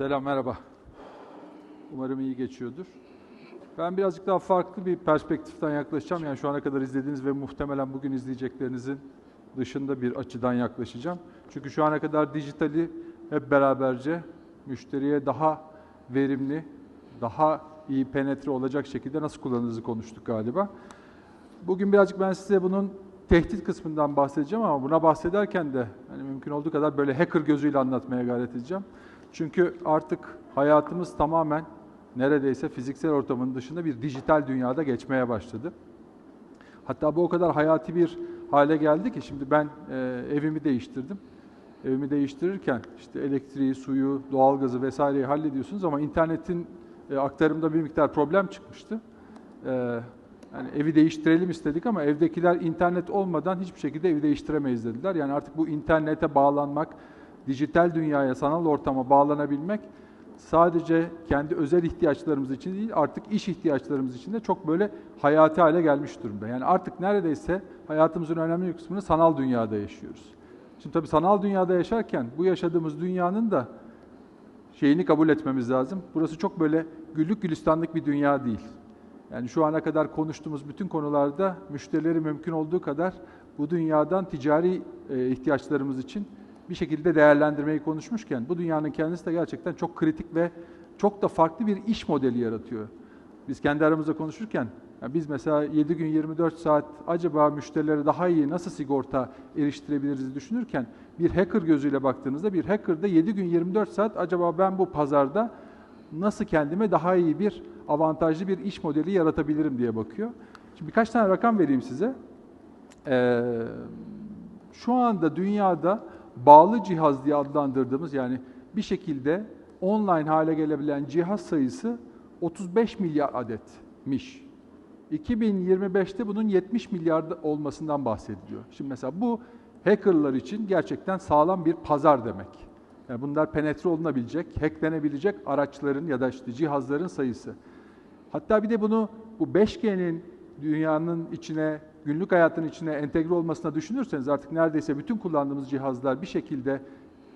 Selam, merhaba. Umarım iyi geçiyordur. Ben birazcık daha farklı bir perspektiften yaklaşacağım. Yani şu ana kadar izlediğiniz ve muhtemelen bugün izleyeceklerinizin dışında bir açıdan yaklaşacağım. Çünkü şu ana kadar dijitali hep beraberce müşteriye daha verimli, daha iyi penetre olacak şekilde nasıl kullanırızı konuştuk galiba. Bugün birazcık ben size bunun tehdit kısmından bahsedeceğim ama buna bahsederken de hani mümkün olduğu kadar böyle hacker gözüyle anlatmaya gayret edeceğim. Çünkü artık hayatımız tamamen neredeyse fiziksel ortamın dışında bir dijital dünyada geçmeye başladı. Hatta bu o kadar hayati bir hale geldi ki şimdi ben e, evimi değiştirdim. Evimi değiştirirken işte elektriği, suyu, doğalgazı vesaireyi hallediyorsunuz ama internetin e, aktarımda bir miktar problem çıkmıştı. E, yani evi değiştirelim istedik ama evdekiler internet olmadan hiçbir şekilde evi değiştiremeyiz dediler. Yani artık bu internete bağlanmak, dijital dünyaya, sanal ortama bağlanabilmek sadece kendi özel ihtiyaçlarımız için değil, artık iş ihtiyaçlarımız için de çok böyle hayati hale gelmiş durumda. Yani artık neredeyse hayatımızın önemli bir kısmını sanal dünyada yaşıyoruz. Şimdi tabii sanal dünyada yaşarken bu yaşadığımız dünyanın da şeyini kabul etmemiz lazım. Burası çok böyle güllük gülistanlık bir dünya değil. Yani şu ana kadar konuştuğumuz bütün konularda müşterileri mümkün olduğu kadar bu dünyadan ticari e, ihtiyaçlarımız için bir şekilde değerlendirmeyi konuşmuşken bu dünyanın kendisi de gerçekten çok kritik ve çok da farklı bir iş modeli yaratıyor. Biz kendi aramızda konuşurken yani biz mesela 7 gün 24 saat acaba müşterilere daha iyi nasıl sigorta eriştirebiliriz düşünürken bir hacker gözüyle baktığınızda bir hacker da 7 gün 24 saat acaba ben bu pazarda nasıl kendime daha iyi bir avantajlı bir iş modeli yaratabilirim diye bakıyor. Şimdi birkaç tane rakam vereyim size. Ee, şu anda dünyada bağlı cihaz diye adlandırdığımız yani bir şekilde online hale gelebilen cihaz sayısı 35 milyar adetmiş. 2025'te bunun 70 milyar olmasından bahsediliyor. Şimdi mesela bu hackerlar için gerçekten sağlam bir pazar demek. Yani bunlar penetre olunabilecek, hacklenebilecek araçların ya da işte cihazların sayısı. Hatta bir de bunu bu 5G'nin dünyanın içine, günlük hayatın içine entegre olmasına düşünürseniz artık neredeyse bütün kullandığımız cihazlar bir şekilde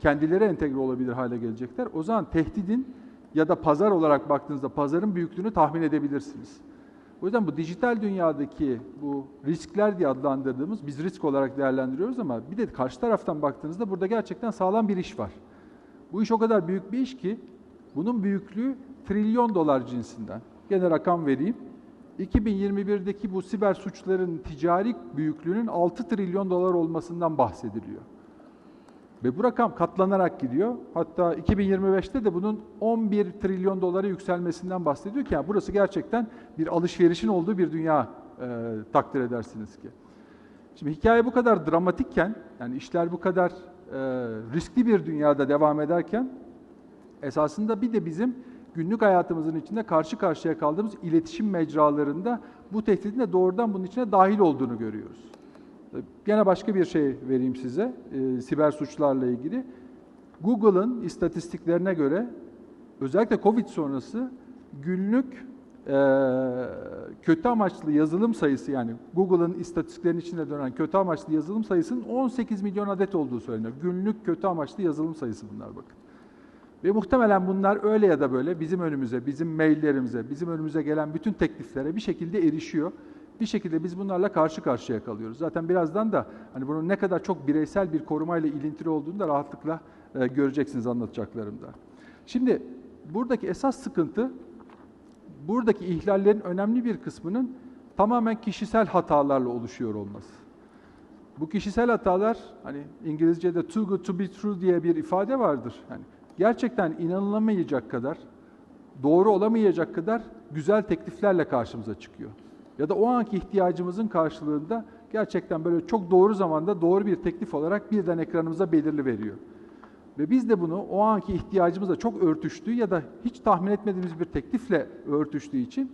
kendileri entegre olabilir hale gelecekler. O zaman tehdidin ya da pazar olarak baktığınızda pazarın büyüklüğünü tahmin edebilirsiniz. O yüzden bu dijital dünyadaki bu riskler diye adlandırdığımız biz risk olarak değerlendiriyoruz ama bir de karşı taraftan baktığınızda burada gerçekten sağlam bir iş var. Bu iş o kadar büyük bir iş ki bunun büyüklüğü trilyon dolar cinsinden. Gene rakam vereyim. 2021'deki bu siber suçların ticari büyüklüğünün 6 trilyon dolar olmasından bahsediliyor. Ve bu rakam katlanarak gidiyor. Hatta 2025'te de bunun 11 trilyon dolara yükselmesinden bahsediyor ki yani burası gerçekten bir alışverişin olduğu bir dünya e, takdir edersiniz ki. Şimdi hikaye bu kadar dramatikken, yani işler bu kadar e, riskli bir dünyada devam ederken esasında bir de bizim günlük hayatımızın içinde karşı karşıya kaldığımız iletişim mecralarında bu tehditin de doğrudan bunun içine dahil olduğunu görüyoruz. Gene başka bir şey vereyim size, e, siber suçlarla ilgili. Google'ın istatistiklerine göre özellikle Covid sonrası günlük e, kötü amaçlı yazılım sayısı yani Google'ın istatistiklerinin içinde dönen kötü amaçlı yazılım sayısının 18 milyon adet olduğu söyleniyor. Günlük kötü amaçlı yazılım sayısı bunlar bakın. Ve muhtemelen bunlar öyle ya da böyle bizim önümüze, bizim maillerimize, bizim önümüze gelen bütün tekliflere bir şekilde erişiyor. Bir şekilde biz bunlarla karşı karşıya kalıyoruz. Zaten birazdan da hani bunun ne kadar çok bireysel bir korumayla ilintili olduğunu da rahatlıkla e, göreceksiniz anlatacaklarımda. Şimdi buradaki esas sıkıntı buradaki ihlallerin önemli bir kısmının tamamen kişisel hatalarla oluşuyor olması. Bu kişisel hatalar hani İngilizce'de too good to be true diye bir ifade vardır. Yani gerçekten inanılamayacak kadar, doğru olamayacak kadar güzel tekliflerle karşımıza çıkıyor. Ya da o anki ihtiyacımızın karşılığında gerçekten böyle çok doğru zamanda doğru bir teklif olarak birden ekranımıza belirli veriyor. Ve biz de bunu o anki ihtiyacımızla çok örtüştüğü ya da hiç tahmin etmediğimiz bir teklifle örtüştüğü için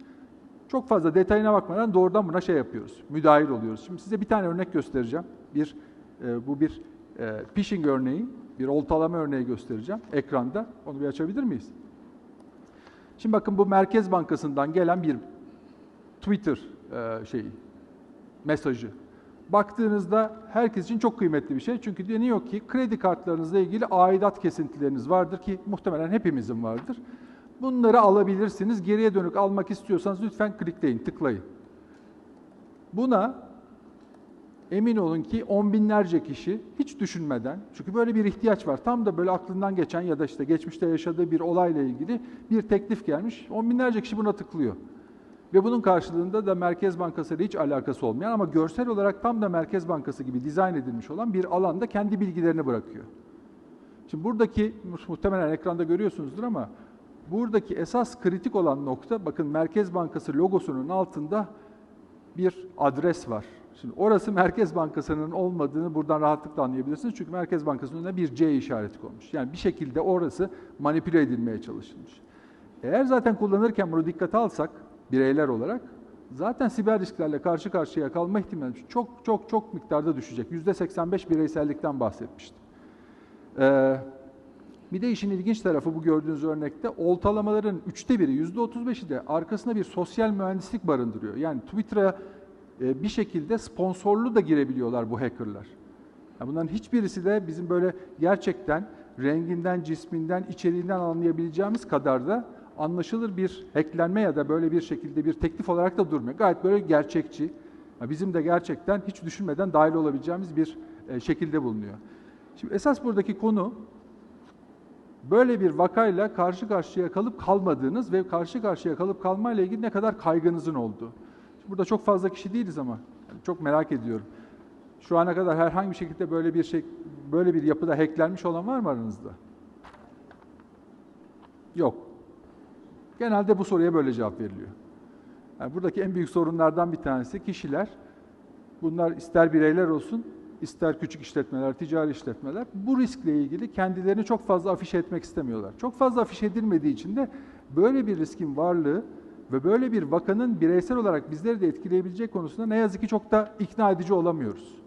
çok fazla detayına bakmadan doğrudan buna şey yapıyoruz, müdahil oluyoruz. Şimdi size bir tane örnek göstereceğim. Bir, e, bu bir e, phishing örneği, bir oltalama örneği göstereceğim ekranda. Onu bir açabilir miyiz? Şimdi bakın bu Merkez Bankası'ndan gelen bir Twitter e, şeyi, mesajı. baktığınızda herkes için çok kıymetli bir şey. Çünkü deniyor ki kredi kartlarınızla ilgili aidat kesintileriniz vardır ki muhtemelen hepimizin vardır. Bunları alabilirsiniz. Geriye dönük almak istiyorsanız lütfen klikleyin, tıklayın. Buna emin olun ki on binlerce kişi hiç düşünmeden, çünkü böyle bir ihtiyaç var. Tam da böyle aklından geçen ya da işte geçmişte yaşadığı bir olayla ilgili bir teklif gelmiş. On binlerce kişi buna tıklıyor. Ve bunun karşılığında da Merkez Bankası ile hiç alakası olmayan ama görsel olarak tam da Merkez Bankası gibi dizayn edilmiş olan bir alanda kendi bilgilerini bırakıyor. Şimdi buradaki muhtemelen ekranda görüyorsunuzdur ama buradaki esas kritik olan nokta bakın Merkez Bankası logosunun altında bir adres var. Şimdi orası Merkez Bankası'nın olmadığını buradan rahatlıkla anlayabilirsiniz. Çünkü Merkez Bankası'nın önüne bir C işareti konmuş. Yani bir şekilde orası manipüle edilmeye çalışılmış. Eğer zaten kullanırken bunu dikkate alsak bireyler olarak zaten siber risklerle karşı karşıya kalma ihtimali çok çok çok miktarda düşecek. %85 bireysellikten bahsetmiştim. Ee, bir de işin ilginç tarafı bu gördüğünüz örnekte oltalamaların üçte biri, yüzde otuz beşi de arkasında bir sosyal mühendislik barındırıyor. Yani Twitter'a e, bir şekilde sponsorlu da girebiliyorlar bu hackerlar. Yani bunların hiçbirisi de bizim böyle gerçekten renginden, cisminden, içeriğinden anlayabileceğimiz kadar da anlaşılır bir hacklenme ya da böyle bir şekilde bir teklif olarak da durmuyor. Gayet böyle gerçekçi. Bizim de gerçekten hiç düşünmeden dahil olabileceğimiz bir e, şekilde bulunuyor. Şimdi esas buradaki konu böyle bir vakayla karşı karşıya kalıp kalmadığınız ve karşı karşıya kalıp kalmayla ilgili ne kadar kaygınızın olduğu. Burada çok fazla kişi değiliz ama çok merak ediyorum. Şu ana kadar herhangi bir şekilde böyle bir şey böyle bir yapıda hacklenmiş olan var mı aranızda? Yok. Genelde bu soruya böyle cevap veriliyor. Yani buradaki en büyük sorunlardan bir tanesi kişiler, bunlar ister bireyler olsun, ister küçük işletmeler, ticari işletmeler, bu riskle ilgili kendilerini çok fazla afişe etmek istemiyorlar. Çok fazla afiş edilmediği için de böyle bir riskin varlığı ve böyle bir vakanın bireysel olarak bizleri de etkileyebilecek konusunda ne yazık ki çok da ikna edici olamıyoruz.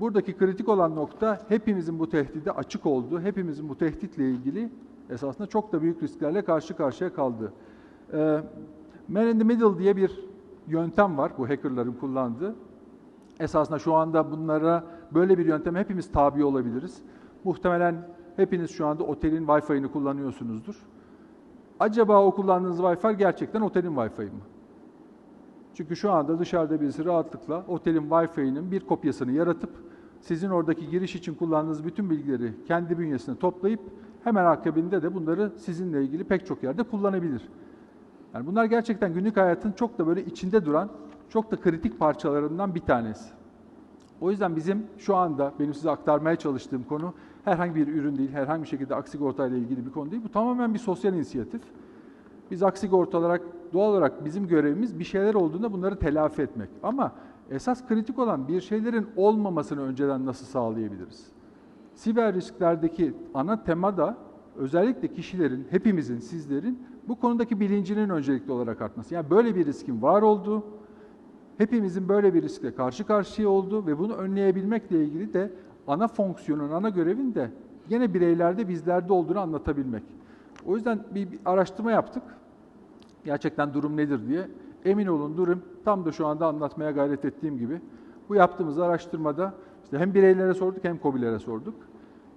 Buradaki kritik olan nokta hepimizin bu tehdide açık olduğu, hepimizin bu tehditle ilgili esasında çok da büyük risklerle karşı karşıya kaldı. Ee, Man in the Middle diye bir yöntem var bu hackerların kullandığı. Esasında şu anda bunlara böyle bir yöntem hepimiz tabi olabiliriz. Muhtemelen hepiniz şu anda otelin Wi-Fi'ini kullanıyorsunuzdur. Acaba o kullandığınız Wi-Fi gerçekten otelin Wi-Fi mı? Çünkü şu anda dışarıda birisi rahatlıkla otelin Wi-Fi'nin bir kopyasını yaratıp sizin oradaki giriş için kullandığınız bütün bilgileri kendi bünyesine toplayıp hemen akabinde de bunları sizinle ilgili pek çok yerde kullanabilir. Yani bunlar gerçekten günlük hayatın çok da böyle içinde duran, çok da kritik parçalarından bir tanesi. O yüzden bizim şu anda benim size aktarmaya çalıştığım konu herhangi bir ürün değil, herhangi bir şekilde Aksigorta ile ilgili bir konu değil. Bu tamamen bir sosyal inisiyatif. Biz Aksigorta olarak doğal olarak bizim görevimiz bir şeyler olduğunda bunları telafi etmek. Ama esas kritik olan bir şeylerin olmamasını önceden nasıl sağlayabiliriz? Siber risklerdeki ana tema da özellikle kişilerin, hepimizin, sizlerin bu konudaki bilincinin öncelikli olarak artması. Yani böyle bir riskin var olduğu, hepimizin böyle bir riskle karşı karşıya olduğu ve bunu önleyebilmekle ilgili de ana fonksiyonun, ana görevin de yine bireylerde, bizlerde olduğunu anlatabilmek. O yüzden bir, bir araştırma yaptık. Gerçekten durum nedir diye. Emin olun durum tam da şu anda anlatmaya gayret ettiğim gibi. Bu yaptığımız araştırmada işte hem bireylere sorduk hem COBİ'lere sorduk.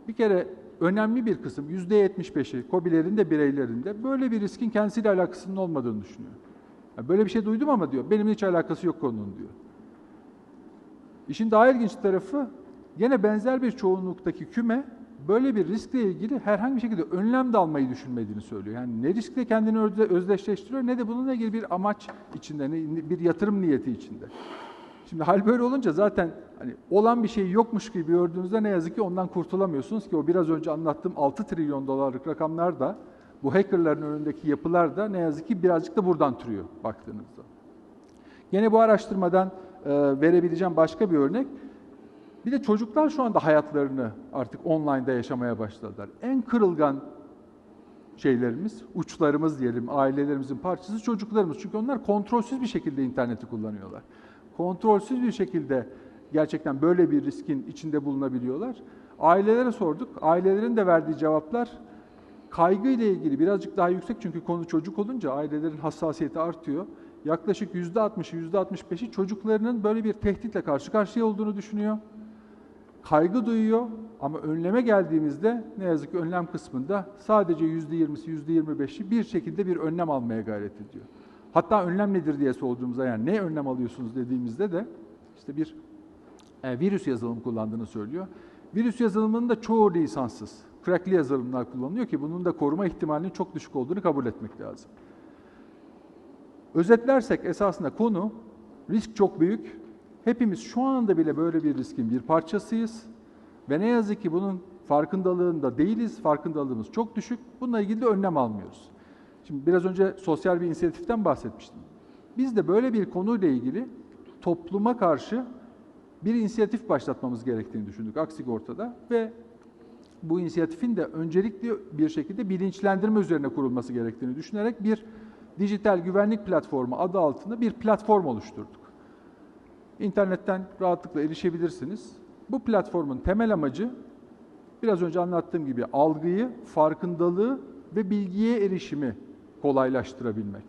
Bir kere önemli bir kısım, %75'i COBİ'lerin de bireylerin de böyle bir riskin kendisiyle alakasının olmadığını düşünüyor. Yani böyle bir şey duydum ama diyor, benimle hiç alakası yok konunun diyor. İşin daha ilginç tarafı, yine benzer bir çoğunluktaki küme böyle bir riskle ilgili herhangi bir şekilde önlem de almayı düşünmediğini söylüyor. Yani ne riskle kendini özdeşleştiriyor ne de bununla ilgili bir amaç içinde, bir yatırım niyeti içinde. Şimdi hal böyle olunca zaten hani olan bir şey yokmuş gibi gördüğünüzde ne yazık ki ondan kurtulamıyorsunuz ki o biraz önce anlattığım 6 trilyon dolarlık rakamlar da bu hackerların önündeki yapılar da ne yazık ki birazcık da buradan türüyor baktığınızda. Yine bu araştırmadan verebileceğim başka bir örnek. Bir de çocuklar şu anda hayatlarını artık online'da yaşamaya başladılar. En kırılgan şeylerimiz, uçlarımız diyelim, ailelerimizin parçası çocuklarımız. Çünkü onlar kontrolsüz bir şekilde interneti kullanıyorlar. Kontrolsüz bir şekilde gerçekten böyle bir riskin içinde bulunabiliyorlar. Ailelere sorduk. Ailelerin de verdiği cevaplar kaygı ile ilgili birazcık daha yüksek çünkü konu çocuk olunca ailelerin hassasiyeti artıyor. yaklaşık %60'ı, %65'i çocuklarının böyle bir tehditle karşı karşıya olduğunu düşünüyor. Kaygı duyuyor ama önleme geldiğimizde ne yazık ki önlem kısmında sadece %20'si, %25'i bir şekilde bir önlem almaya gayret ediyor. Hatta önlem nedir diye sorduğumuzda yani ne önlem alıyorsunuz dediğimizde de işte bir e, virüs yazılım kullandığını söylüyor. Virüs yazılımının da çoğu lisanssız. Crackli yazılımlar kullanılıyor ki bunun da koruma ihtimalinin çok düşük olduğunu kabul etmek lazım. Özetlersek esasında konu risk çok büyük. Hepimiz şu anda bile böyle bir riskin bir parçasıyız. Ve ne yazık ki bunun farkındalığında değiliz. Farkındalığımız çok düşük. Bununla ilgili de önlem almıyoruz. Şimdi biraz önce sosyal bir inisiyatiften bahsetmiştim. Biz de böyle bir konuyla ilgili topluma karşı bir inisiyatif başlatmamız gerektiğini düşündük Aksigorta'da ve bu inisiyatifin de öncelikli bir şekilde bilinçlendirme üzerine kurulması gerektiğini düşünerek bir dijital güvenlik platformu adı altında bir platform oluşturduk. İnternetten rahatlıkla erişebilirsiniz. Bu platformun temel amacı biraz önce anlattığım gibi algıyı, farkındalığı ve bilgiye erişimi kolaylaştırabilmek.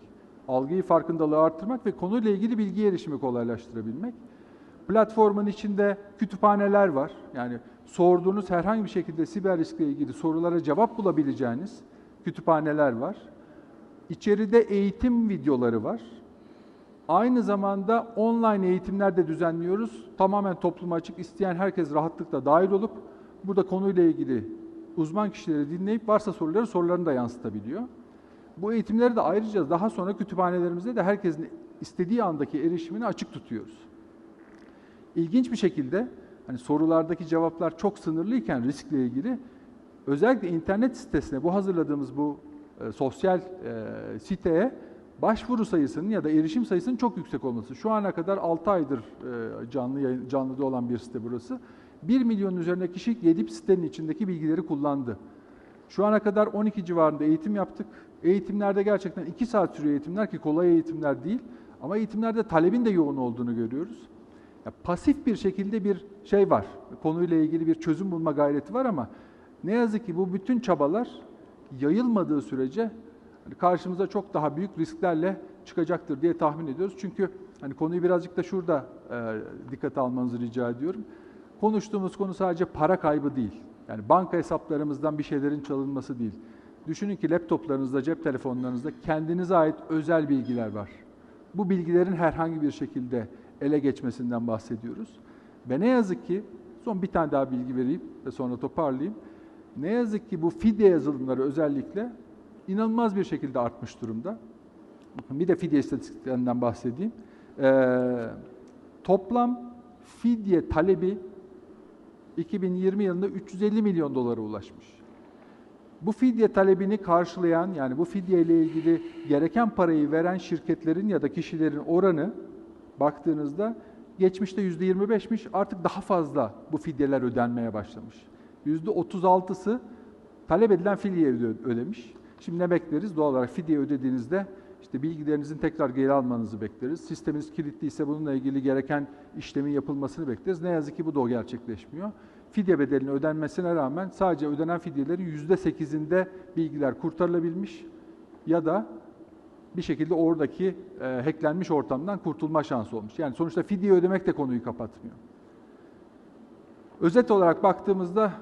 Algıyı, farkındalığı arttırmak ve konuyla ilgili bilgiye erişimi kolaylaştırabilmek. Platformun içinde kütüphaneler var. Yani sorduğunuz herhangi bir şekilde siber riskle ilgili sorulara cevap bulabileceğiniz kütüphaneler var. İçeride eğitim videoları var. Aynı zamanda online eğitimler de düzenliyoruz. Tamamen topluma açık, isteyen herkes rahatlıkla dahil olup burada konuyla ilgili uzman kişileri dinleyip varsa soruları sorularını da yansıtabiliyor. Bu eğitimleri de ayrıca daha sonra kütüphanelerimizde de herkesin istediği andaki erişimini açık tutuyoruz. İlginç bir şekilde hani sorulardaki cevaplar çok sınırlıyken riskle ilgili özellikle internet sitesine bu hazırladığımız bu e, sosyal e, siteye başvuru sayısının ya da erişim sayısının çok yüksek olması. Şu ana kadar 6 aydır e, canlı yayın, canlıda olan bir site burası. 1 milyonun üzerinde kişi gelip sitenin içindeki bilgileri kullandı. Şu ana kadar 12 civarında eğitim yaptık. Eğitimlerde gerçekten 2 saat sürüyor eğitimler ki kolay eğitimler değil. Ama eğitimlerde talebin de yoğun olduğunu görüyoruz. Ya, pasif bir şekilde bir şey var. Konuyla ilgili bir çözüm bulma gayreti var ama ne yazık ki bu bütün çabalar yayılmadığı sürece karşımıza çok daha büyük risklerle çıkacaktır diye tahmin ediyoruz. Çünkü hani konuyu birazcık da şurada e, dikkate almanızı rica ediyorum. Konuştuğumuz konu sadece para kaybı değil. Yani banka hesaplarımızdan bir şeylerin çalınması değil. Düşünün ki laptoplarınızda, cep telefonlarınızda kendinize ait özel bilgiler var. Bu bilgilerin herhangi bir şekilde ele geçmesinden bahsediyoruz. Ve ne yazık ki, son bir tane daha bilgi vereyim ve sonra toparlayayım. Ne yazık ki bu fidye yazılımları özellikle inanılmaz bir şekilde artmış durumda. Bir de fidye istatistiklerinden bahsedeyim. Ee, toplam fidye talebi 2020 yılında 350 milyon dolara ulaşmış. Bu fidye talebini karşılayan yani bu fidye ile ilgili gereken parayı veren şirketlerin ya da kişilerin oranı baktığınızda geçmişte %25'miş artık daha fazla bu fidyeler ödenmeye başlamış. %36'sı talep edilen fidye ödemiş. Şimdi ne bekleriz? Doğal olarak fidye ödediğinizde işte bilgilerinizin tekrar geri almanızı bekleriz. Sisteminiz kilitliyse bununla ilgili gereken işlemin yapılmasını bekleriz. Ne yazık ki bu da gerçekleşmiyor. Fidye bedelinin ödenmesine rağmen sadece ödenen fidyelerin %8'inde bilgiler kurtarılabilmiş ya da bir şekilde oradaki e, hacklenmiş ortamdan kurtulma şansı olmuş. Yani sonuçta fidye ödemek de konuyu kapatmıyor. Özet olarak baktığımızda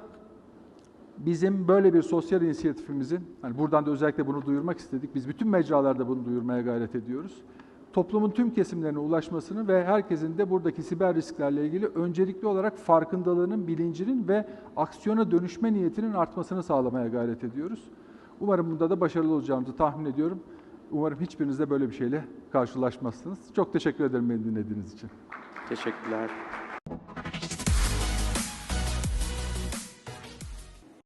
bizim böyle bir sosyal inisiyatifimizin, hani buradan da özellikle bunu duyurmak istedik. Biz bütün mecralarda bunu duyurmaya gayret ediyoruz. Toplumun tüm kesimlerine ulaşmasını ve herkesin de buradaki siber risklerle ilgili öncelikli olarak farkındalığının, bilincinin ve aksiyona dönüşme niyetinin artmasını sağlamaya gayret ediyoruz. Umarım bunda da başarılı olacağımızı tahmin ediyorum. Umarım hiçbiriniz de böyle bir şeyle karşılaşmazsınız. Çok teşekkür ederim beni dinlediğiniz için. Teşekkürler.